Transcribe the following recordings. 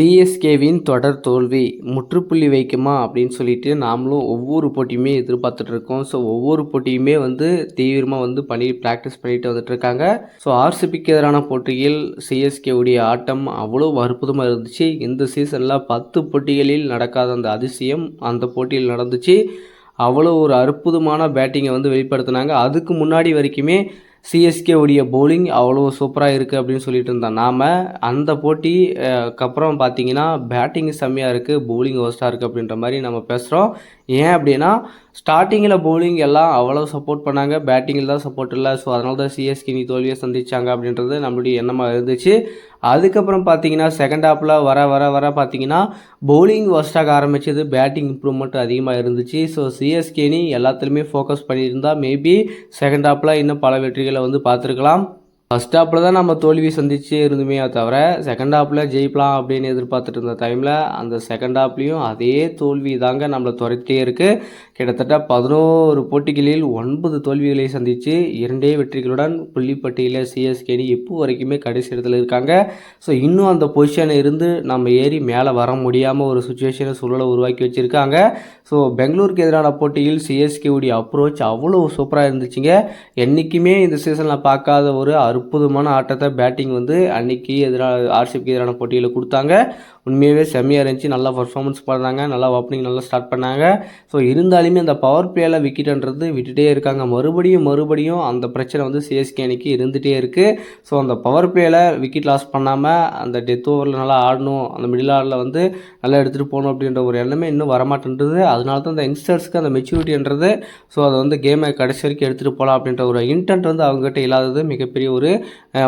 சிஎஸ்கேவின் தொடர் தோல்வி முற்றுப்புள்ளி வைக்குமா அப்படின்னு சொல்லிட்டு நாமளும் ஒவ்வொரு போட்டியுமே எதிர்பார்த்துட்டு இருக்கோம். ஸோ ஒவ்வொரு போட்டியுமே வந்து தீவிரமாக வந்து பண்ணி ப்ராக்டிஸ் பண்ணிட்டு வந்துட்டு இருக்காங்க. ஸோ ஆர்சிபிக்கு எதிரான போட்டியில் சிஎஸ்கே உடைய ஆட்டம் அவ்வளோ அற்புதமாக இருந்துச்சு. இந்த சீசனில் பத்து போட்டிகளில் நடக்காத அந்த அதிசயம் அந்த போட்டியில் நடந்துச்சு. அவ்வளோ ஒரு அற்புதமான பேட்டிங்கை வந்து வெளிப்படுத்தினாங்க. அதுக்கு முன்னாடி வரைக்குமே சிஎஸ்கேவுடைய பவுலிங் அவ்வளோ சூப்பராக இருக்குது அப்படின்னு சொல்லிட்டு இருந்தோம் நாம் அந்த போட்டி அப்புறம் பார்த்தீங்கன்னா பேட்டிங் செம்மையாக இருக்குது பவுலிங் ஒஸ்ட்டாக இருக்குது அப்படின்ற மாதிரி நம்ம பேசுகிறோம் ஏன் அப்படின்னா ஸ்டார்டிங்கில் பவுலிங் எல்லாம் அவ்வளோ சப்போர்ட் பண்ணாங்க பேட்டிங்கில் தான் சப்போர்ட் இல்லை. ஸோ அதனால தான் சிஎஸ்கே நீ தோல்வியை சந்தித்தாங்க அப்படின்றது நம்மளுடைய எண்ணமாக இருந்துச்சு. அதுக்கப்புறம் பார்த்தீங்கன்னா செகண்ட் ஹாப்பில் வர வர வர பார்த்தீங்கன்னா பவுலிங் ஒஸ்டாக ஆரம்பிச்சது. பேட்டிங் இம்ப்ரூவ்மெண்ட் அதிகமாக இருந்துச்சு. ஸோ சிஎஸ்கேனி எல்லாத்துலேயுமே ஃபோக்கஸ் பண்ணியிருந்தால் மேபி செகண்ட் ஹாப்பில் இன்னும் பல வெற்றிகளை வந்து பார்த்துருக்கலாம். ஃபஸ்ட் ஹாப்பில் தான் நம்ம தோல்வி சந்திச்சு இருந்துமே தவிர செகண்ட் ஹாப்பில் ஜெயிக்கலாம் அப்படின்னு எதிர்பார்த்துட்டு இருந்த டைமில் அந்த செகண்ட் ஹாப்லேயும் அதே தோல்வி தாங்க நம்மளை துரத்திட்டே இருக்குது கிட்டத்தட்ட பதினோரு போட்டிகளில் ஒன்பது தோல்விகளை சந்தித்து இரண்டே வெற்றிகளுடன் புள்ளிப்பட்டியில் சிஎஸ்கேனி இப்போ வரைக்குமே கடைசி இடத்துல இருக்காங்க. ஸோ இன்னும் அந்த பொசிஷனில் இருந்து நம்ம ஏறி மேலே வர முடியாமல் ஒரு சுச்சுவேஷனை சூழலை உருவாக்கி வச்சுருக்காங்க. ஸோ பெங்களூருக்கு எதிரான போட்டியில் சிஎஸ்கேவுடைய அப்ரோச் அவ்வளோ சூப்பராக இருந்துச்சுங்க. என்றைக்குமே இந்த சீசனில் பார்க்காத ஒரு அற்புதமான ஆட்டத்தை பேட்டிங் வந்து அன்னைக்கு எதிரான ஆர்சிபிக்கு எதிரான போட்டியில் கொடுத்தாங்க. உண்மையாகவே செம்மையாக இருந்துச்சு. நல்லா பர்ஃபார்மன்ஸ் பண்ணாங்க. நல்லா ஓப்பனிங் நல்லா ஸ்டார்ட் பண்ணாங்க. ஸோ இருந்தாலுமே அந்த பவர் பிளேயில் விக்கெட்ன்றது விட்டுட்டே இருக்காங்க. மறுபடியும் மறுபடியும் அந்த பிரச்சனை வந்து சிஎஸ்கே அன்னைக்கு இருந்துகிட்டே இருக்குது ஸோ அந்த பவர் பிளேயில் விக்கெட் லாஸ் பண்ணாமல் அந்த டெத் ஓவரில் நல்லா ஆடணும். அந்த மிடில் ஆர்டரில் வந்து நல்லா எடுத்துகிட்டு போகணும் அப்படின்ற ஒரு எண்ணமே இன்னும் வரமாட்டேன்றது. அதனால தான் அந்த யங்ஸ்டர்ஸ்க்கு அந்த மெச்சூரிட்டின்றது ஸோ அதை வந்து கேமை கடைசி வரைக்கும் எடுத்துகிட்டு போகலாம் அப்படின்ற ஒரு இன்டென்ட் வந்து அவங்ககிட்ட இல்லாதது மிகப்பெரிய ஒரு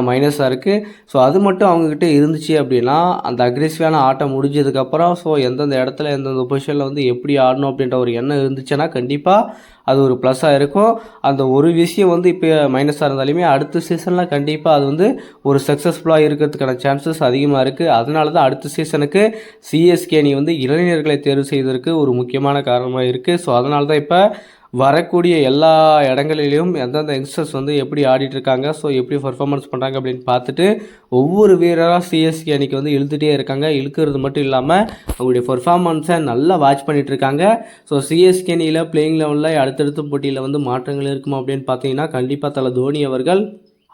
மைனஸாக இருக்குது ஸோ அது மட்டும் அவங்கக்கிட்ட இருந்துச்சு அப்படின்னா அந்த அக்ரெசிவான ஆட்டம் முடிஞ்சதுக்கப்புறம் ஸோ எந்தெந்த இடத்துல எந்தெந்த பொசிஷனில் வந்து எப்படி ஆடணும் அப்படின்ற ஒரு எண்ணம் இருந்துச்சுன்னா கண்டிப்பாக அது ஒரு ப்ளஸ்ஸாக இருக்கும். அந்த ஒரு விஷயம் வந்து இப்போ மைனஸாக இருந்தாலுமே அடுத்த சீசனில் கண்டிப்பாக அது வந்து ஒரு சக்ஸஸ்ஃபுல்லாக இருக்கிறதுக்கான சான்சஸ் அதிகமாக இருக்குது அதனால தான் அடுத்த சீசனுக்கு சிஎஸ்கே அணி வந்து இளைஞர்களை தேர்வு செய்வதற்கு ஒரு முக்கியமான காரணமாக இருக்குது ஸோ அதனால தான் இப்போ வரக்கூடிய எல்லா இடங்களிலையும் எந்தெந்த யங்ஸ்டர்ஸ் வந்து எப்படி ஆடிட்டு இருக்காங்க ஸோ எப்படி பர்ஃபார்மன்ஸ் பண்ணுறாங்க அப்படின்னு பார்த்துட்டு ஒவ்வொரு வீரராக சிஎஸ்கே அணிக்கு வந்து இழுத்துகிட்டே இருக்காங்க. இழுக்கிறது மட்டும் இல்லாமல் அவங்களுடைய பர்ஃபார்மன்ஸை நல்லா வாட்ச் பண்ணிட்டு இருக்காங்க ஸோ சிஎஸ்கே அணியில் பிளேயிங் லெவலில் அடுத்தடுத்த போட்டியில் வந்து மாற்றங்கள் இருக்குமா அப்படின்னு பார்த்தீங்கன்னா கண்டிப்பாக தலை தோனி அவர்கள்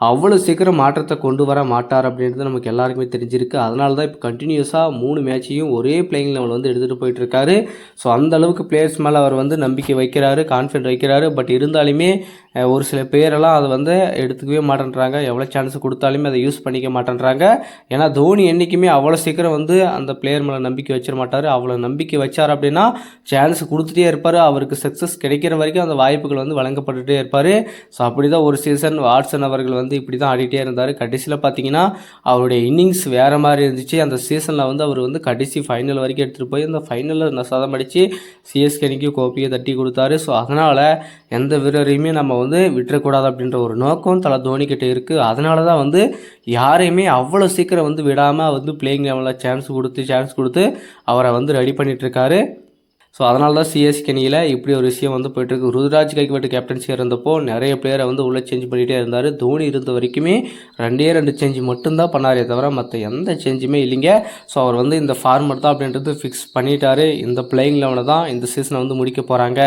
அவ்வளோ சீக்கிரம் மாற்றத்தை கொண்டு வர மாட்டார் அப்படின்றது நமக்கு எல்லாருக்குமே தெரிஞ்சிருக்கு. அதனால தான் இப்போ கண்டினியூஸாக மூணு மேட்சையும் ஒரே பிளேயிங் லெவல் வந்து எடுத்துகிட்டு போயிட்டுருக்காரு. ஸோ அந்த அளவுக்கு பிளேயர்ஸ் மேலே அவர் வந்து நம்பிக்கை வைக்கிறாரு கான்ஃபிடென்ட் வைக்கிறாரு. பட் இருந்தாலுமே ஒரு சில பேரெல்லாம் அதை வந்து எடுத்துக்கவே மாட்டேன்றாங்க. எவ்வளோ சான்ஸ் கொடுத்தாலுமே அதை யூஸ் பண்ணிக்க மாட்டேன்றாங்க. ஏன்னா தோனி என்றைக்குமே அவ்வளோ சீக்கிரம் வந்து அந்த பிளேயர் மேலே நம்பிக்கை வச்சிட மாட்டார். அவ்வளோ நம்பிக்கை வச்சார் அப்படின்னா சான்ஸ் கொடுத்துட்டே இருப்பார். அவருக்கு சக்ஸஸ் கிடைக்கிற வரைக்கும் அந்த வாய்ப்புகள் வந்து வழங்கப்பட்டுகிட்டே இருப்பார். ஸோ அப்படி தான் ஒரு சீசன் வாட்சன் அவர்கள் வந்து இப்படி தான் ஆடிட்டே இருந்தார். கடைசியில் பார்த்தீங்கன்னா அவருடைய இன்னிங்ஸ் வேறு மாதிரி இருந்துச்சு. அந்த சீசனில் வந்து அவர் வந்து கடைசி ஃபைனல் வரைக்கும் எடுத்துகிட்டு போய் அந்த ஃபைனலில் சதம் அடித்து சிஎஸ்கேனிக்கு கோப்பையை தட்டி கொடுத்தாரு. ஸோ அதனால் எந்த வீரரையுமே நம்ம வந்து விட்டுறக்கூடாது அப்படின்ற ஒரு நோக்கம் தலை தோனிக்கிட்ட இருக்குது அதனால தான் வந்து யாரையுமே அவ்வளோ சீக்கிரம் வந்து விடாமல் வந்து பிளேயிங் லெவலில் சான்ஸ் கொடுத்து சான்ஸ் கொடுத்து அவரை வந்து ரெடி பண்ணிகிட்ருக்காரு ஸோ அதனால தான் சிஎஸ்கே அணியில் இப்படி ஒரு விஷயம் வந்து போயிட்டுருக்கு. ருதுராஜ் கைக்கப்பட்டு கேப்டன்சியாக இருந்தப்போ நிறைய பிளேயரை வந்து உள்ளே சேஞ்ச் பண்ணிகிட்டே இருந்தார். தோனி இருந்த வரைக்குமே ரெண்டே ரெண்டு சேஞ்ச் மட்டும்தான் பண்ணாரே தவிர மற்ற எந்த சேஞ்சுமே இல்லைங்க. ஸோ அவர் வந்து இந்த ஃபார்மர் தான் அப்படின்றது ஃபிக்ஸ் பண்ணிட்டாரு. இந்த பிளேயிங் லெவனில் தான் இந்த சீசனை வந்து முடிக்க போகிறாங்க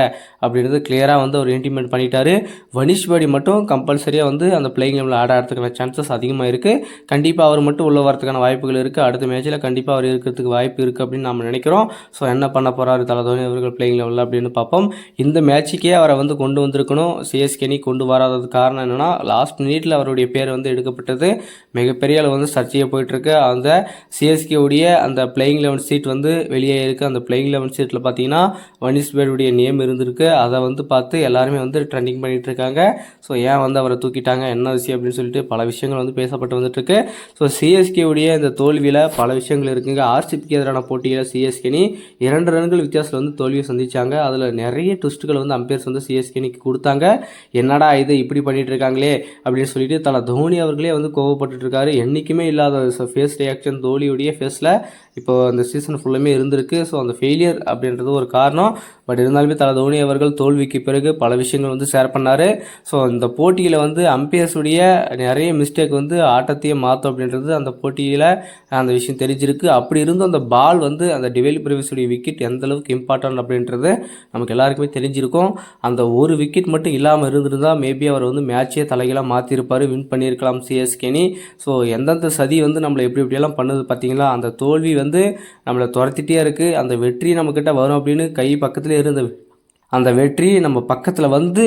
அப்படின்றது கிளியராக வந்து அவர் இன்டிமேட் பண்ணிட்டாரு. வனிஷ் பாடி மட்டும் கம்பல்சரியாக வந்து அந்த பிளேயிங் லெவலில் ஆட ஆடுறதுக்கான சான்சஸ் அதிகமாக இருக்குது கண்டிப்பாக அவர் மட்டும் உள்ளே வரதுக்கான வாய்ப்புகள் இருக்குது அடுத்த மேட்ச்சில் கண்டிப்பாக அவர் இருக்கிறதுக்கு வாய்ப்பு இருக்குது அப்படின்னு நம்ம நினைக்கிறோம். ஸோ என்ன பண்ண போகிறாரு தலை தோனி அவர்கள் பிளேயிங் லெவலில் அப்படின்னு பார்ப்போம். இந்த மேட்சுக்கே அவரை வந்து கொண்டு வந்திருக்கணும். சிஎஸ்கே அணி கொண்டு வராதது காரணம் என்னென்னா லாஸ்ட் மினிட்ல அவருடைய பேர் வந்து எடுக்கப்பட்டது. மிகப்பெரிய அளவு வந்து சர்ச்சையாக போயிட்டுருக்கு. அந்த சிஎஸ்கே உடைய அந்த பிளேயிங் லெவன் சீட் வந்து வெளியே இருக்குது அந்த பிளேயிங் லெவன் சீட்டில் பார்த்தீங்கன்னா வனிஷ் பேருடைய நேம் இருந்திருக்கு. அதை வந்து பார்த்து எல்லாருமே வந்து ட்ரெண்டிங் பண்ணிகிட்டு இருக்காங்க. ஸோ ஏன் வந்து அவரை தூக்கிட்டாங்க? என்ன விஷயம் அப்படின்னு சொல்லிட்டு பல விஷயங்கள் வந்து பேசப்பட்டு வந்துட்டுருக்கு. ஸோ சிஎஸ்கே உடைய இந்த தோல்வியில் பல விஷயங்கள் இருக்குங்க. ஆர்சிபிக்கு எதிரான போட்டியில் சிஎஸ்கேனி இரண்டு ரன்கள் வித்தியாசத்தில் வந்து தோல்வியை சந்தித்தாங்க அதில் நிறைய ட்விஸ்ட்டுகள் வந்து அம்பையர்ஸ் வந்து சிஎஸ்கே அணிக்கு கொடுத்தாங்க. என்னடா இது இப்படி பண்ணிட்டு இருக்காங்களே அப்படின்னு சொல்லிட்டு தலை தோனி அவர்களே வந்து கோவப்பட்டு இருக்காரு. என்றைக்குமே இல்லாத ஃபேஸ் ரியாக்ஷன் தோனியுடைய ஃபேஸில் இப்போ அந்த சீசன் ஃபுல்லுமே இருந்திருக்கு. ஸோ அந்த ஃபெயிலியர் அப்படின்றது ஒரு காரணம். பட் இருந்தாலுமே தலை தோனி அவர்கள் தோல்விக்கு பிறகு பல விஷயங்கள் வந்து ஷேர் பண்ணார். ஸோ இந்த போட்டியில் வந்து அம்பையர்ஸுடைய நிறைய மிஸ்டேக் வந்து ஆட்டத்தையே மாற்றும் அப்படின்றது அந்த போட்டியில் அந்த விஷயம் தெரிஞ்சிருக்கு. அப்படி இருந்தும் அந்த பால் வந்து அந்த டிவெலி பிரிவிஸுடைய விக்கெட் எந்த அளவுக்கு இம்பார்ட்டன்ட் அப்படின்றது நமக்கு எல்லாருக்குமே தெரிஞ்சிருக்கும். அந்த ஒரு விக்கெட் மட்டும் இல்லாமல் இருந்திருந்தால் மேபி அவர் வந்து மேட்சே தலைகளாக மாற்றிருப்பார் வின் பண்ணியிருக்கலாம் சிஎஸ்கேனி ஸோ எந்தெந்த சதி வந்து நம்மளை எப்படி எப்படியெல்லாம் பண்ணுது பார்த்தீங்களா? அந்த தோல்வி வந்து நம்மளை துரத்திட்டே இருக்குது அந்த வெற்றி நம்மக்கிட்ட வரும் அப்படின்னு கை பக்கத்துலேயே இருந்த அந்த வெற்றி நம்ம பக்கத்தில் வந்து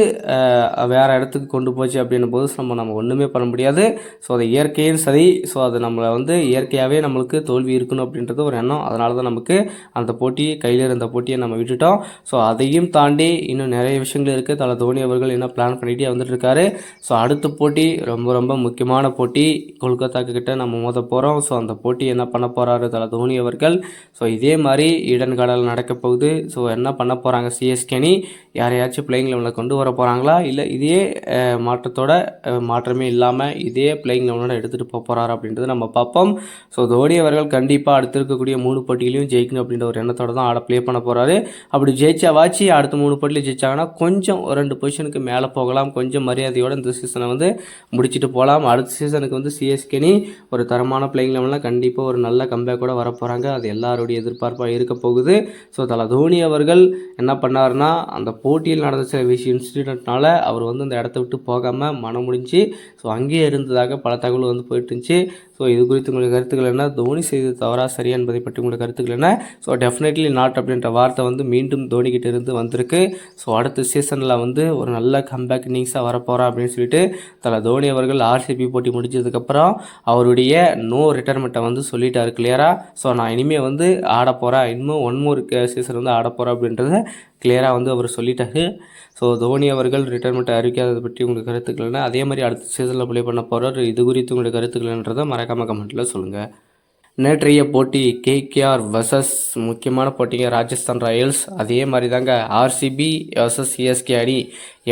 வேறு இடத்துக்கு கொண்டு போச்சு அப்படின்னும் போது நம்ம நம்ம ஒன்றுமே பண்ண முடியாது. ஸோ அது இயற்கையும் சரி ஸோ அது நம்மளை வந்து இயற்கையாகவே நம்மளுக்கு தோல்வி இருக்கணும் அப்படின்றது ஒரு எண்ணம். அதனால தான் நமக்கு அந்த போட்டி கையில் இருந்த போட்டியை நம்ம விட்டுட்டோம். ஸோ அதையும் தாண்டி இன்னும் நிறைய விஷயங்கள் இருக்குது தலை தோனி அவர்கள் என்ன பிளான் பண்ணிகிட்டே வந்துட்டுருக்காரு ஸோ அடுத்த போட்டி ரொம்ப ரொம்ப முக்கியமான போட்டி. கொல்கத்தாக்கு கிட்டே நம்ம மோத போகிறோம் ஸோ அந்த போட்டி என்ன பண்ண போகிறாரு தலை தோனி அவர்கள்? ஸோ இதே மாதிரி ஈடன் கார்டனில் நடக்க போகுது. ஸோ என்ன பண்ண போகிறாங்க சிஎஸ்கேனி யாரையாச்சும் பிளேயிங் லெவலில் கொண்டு வர போகிறாங்களா இல்லை இதே மாற்றத்தோட மாற்றமே இல்லாமல் இதே பிளேயிங் லெவலோட எடுத்துகிட்டு போக போகிறாரு அப்படின்றத நம்ம பார்ப்போம். ஸோ தோனி அவர்கள் கண்டிப்பாக அடுத்து இருக்கக்கூடிய மூணு போட்டிகளையும் ஜெயிக்கணும் அப்படின்ற ஒரு எண்ணத்தோட தான் ஆட ப்ளே பண்ண போகிறாரு அப்படி ஜெயிச்சாவாச்சு அடுத்த மூணு போட்டியில் ஜெயிச்சாங்கன்னா கொஞ்சம் ஒரு ரெண்டு பொசிஷனுக்கு மேலே போகலாம். கொஞ்சம் மரியாதையோட இந்த சீசனை வந்து முடிச்சுட்டு போகலாம் அடுத்த சீசனுக்கு வந்து சிஎஸ்கேனி ஒரு தரமான பிளேயிங் லெவலில் கண்டிப்பாக ஒரு நல்ல கம்பேக்கோட கூட வரப்போகிறாங்க அது எல்லாருடைய எதிர்பார்ப்பாக இருக்க போகுது. ஸோ தலை தோனி அவர்கள் என்ன பண்ணாருன்னா அந்த போட்டியில் நடந்த சில விஷயம் இன்சிடென்ட்னால அவர் வந்து அந்த இடத்த விட்டு போகாமல் மனம் முடிஞ்சு ஸோ அங்கேயே இருந்ததாக பல தகவல் வந்து போயிட்டு இருந்துச்சு. ஸோ இது குறித்து உங்களுடைய கருத்துக்கள் என்ன? தோனி செய்தது தவறா சரியா என்பதை பற்றி உங்களுடைய கருத்துக்கள் என்ன? ஸோ டெஃபினெட்லி நாட் அப்படின்ற வார்த்தை வந்து மீண்டும் தோனிக்கிட்ட இருந்து வந்திருக்கு. ஸோ அடுத்த சீசனில் வந்து ஒரு நல்ல கம்பேக் இன்னிங்ஸாக வரப்போகிறா அப்படின்னு சொல்லிட்டு தலை தோனி அவர்கள் ஆர்சிபி போட்டி முடிஞ்சதுக்கப்புறம் அவருடைய நோ ரிட்டைர்மெண்ட்டை வந்து சொல்லிட்டாரு கிளியராக ஸோ நான் இனிமேல் வந்து ஆட போகிறேன் இன்னும் ஒன் மோர் சீசன் வந்து ஆட போகிறேன் அப்படின்றத கிளியராக வந்து அவர் சொல்லிட்டாரு. ஸோ தோனி அவர்கள் ரிட்டைர்மெண்ட் அறிவிக்காததை பற்றி உங்களுக்கு கருத்துக்கள் என்ன? அதே மாதிரி அடுத்த சீசனில் ப்ளே பண்ண போகிறார் இது குறித்து உங்களுக்கு கருத்துக்கள்ன்றதை மறக்காமல் கமெண்ட்டில் சொல்லுங்கள் நேற்றைய போட்டி கேகேஆர் வர்சஸ் முக்கியமான போட்டிங்க ராஜஸ்தான் ராயல்ஸ். அதே மாதிரி தாங்க ஆர்சிபி வர்சஸ் சிஎஸ்கே அணி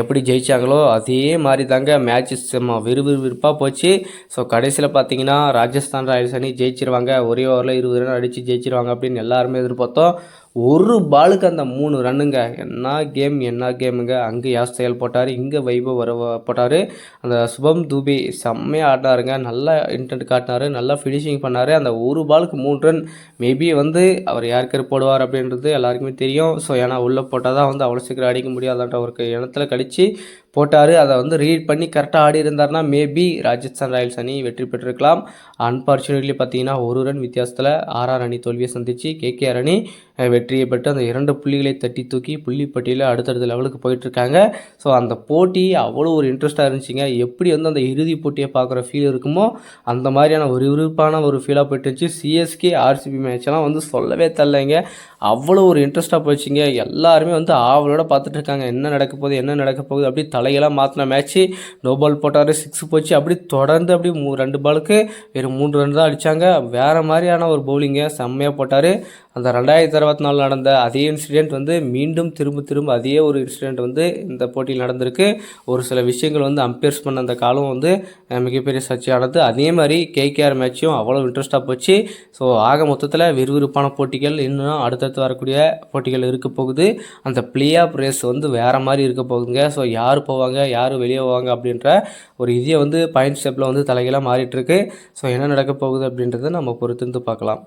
எப்படி ஜெயித்தாங்களோ அதே மாதிரி தாங்க மேட்ச் செம்ம விறுவிறுவிறுப்பாக போச்சு. ஸோ கடைசியில் பார்த்தீங்கன்னா ராஜஸ்தான் ராயல்ஸ் அணி ஜெயிச்சிருவாங்க. ஒரே ஓவரில் இருபது ரன் அடித்து ஜெயிச்சிருவாங்க அப்படின்னு எல்லாருமே எதிர்பார்த்தோம். ஒரு பாலுக்கு அந்த மூணு ரன்னுங்க. என்ன கேம் என்ன கேமுங்க. அங்கே யாஸ் செயல் போட்டார்? இங்கே வைபவ் வர போட்டார். அந்த சுபம் தூபி செம்மையாக ஆடினாருங்க. நல்லா இன்டென்ட் காட்டினார். நல்லா ஃபினிஷிங் பண்ணார். அந்த ஒரு பாலுக்கு மூணு ரன் மேபி வந்து அவர் யாருக்கு போடுவார் அப்படின்றது எல்லாருக்குமே தெரியும். ஸோ ஏன்னா உள்ளே போட்டால் தான் வந்து அவ்வளோ சீக்கிரம் அடிக்க முடியாதான்ற ஒரு எண்ணத்தில் கழித்து போட்டார். அதை வந்து ரீட் பண்ணி கரெக்டாக ஆடி இருந்தார்னா மேபி ராஜஸ்தான் ராயல்ஸ் அணி வெற்றி பெற்றிருக்கலாம். அன்பார்ச்சுனேட்லி பார்த்தீங்கன்னா ஒரு ரன் வித்தியாசத்தில் ஆர்ஆர் அணி தோல்வியை சந்திச்சு கேகேஆர் அணி வெற்றியை பெற்று அந்த இரண்டு புள்ளிகளை தட்டி தூக்கி புள்ளிப்பட்டியில் அடுத்தடுத்த லெவலுக்கு போயிட்டுருக்காங்க. ஸோ அந்த போட்டி அவ்வளோ ஒரு இன்ட்ரெஸ்ட்டாக இருந்துச்சுங்க. எப்படி வந்து அந்த இறுதி போட்டியை பார்க்குற ஃபீல் இருக்குமோ அந்த மாதிரியான ஒரு விறுவிறுப்பான ஒரு ஃபீலாக போயிட்டுருச்சு சிஎஸ்கே ஆர்சிபி மேட்ச்லாம் வந்து சொல்லவே தரலைங்க. அவ்வளோ ஒரு இன்ட்ரெஸ்ட்டாக போச்சுங்க எல்லாருமே வந்து ஆவலோட பார்த்துட்டு இருக்காங்க. என்ன நடக்க போகுது என்ன நடக்க போகுது அப்படி தலையெல்லாம் மாற்றின மேட்ச்சு நோ பால் போட்டார் சிக்ஸ் போச்சு. அப்படி தொடர்ந்து அப்படி மூ ரெண்டு பாலுக்கு வெறும் மூன்று ரன் தான் அடித்தாங்க வேறு மாதிரியான ஒரு பவுலிங்கை செம்மையாக போட்டார். அந்த ரெண்டாயிரத்தி அறுபத்தி நாலு நடந்த அதே இன்சிடெண்ட் வந்து மீண்டும் திரும்ப திரும்ப அதே ஒரு இன்சிடெண்ட் வந்து இந்த போட்டியில் நடந்திருக்கு. ஒரு சில விஷயங்கள் வந்து அம்பேர்ஸ் பண்ண அந்த காலம் வந்து மிகப்பெரிய சர்ச்சையானது. அதே மாதிரி கேகேஆர் மேட்சும் அவ்வளோ இன்ட்ரெஸ்ட்டாக போச்சு. ஸோ ஆக மொத்தத்தில் விறுவிறுப்பான போட்டிகள் இன்னும் அடுத்தடுத்து வரக்கூடிய போட்டிகள் இருக்க போகுது. அந்த பிளே ஆஃப் ரேஸ் வந்து வேறு மாதிரி இருக்க போகுதுங்க. ஸோ யார் போவாங்க யார் வெளியே போவாங்க அப்படின்ற ஒரு இதை வந்து பாயிண்ட் ஸ்டெப்பில் வந்து தலைகளாக மாறிட்டுருக்கு ஸோ என்ன நடக்க போகுது அப்படின்றத நம்ம பொறுத்திருந்து பார்க்கலாம்.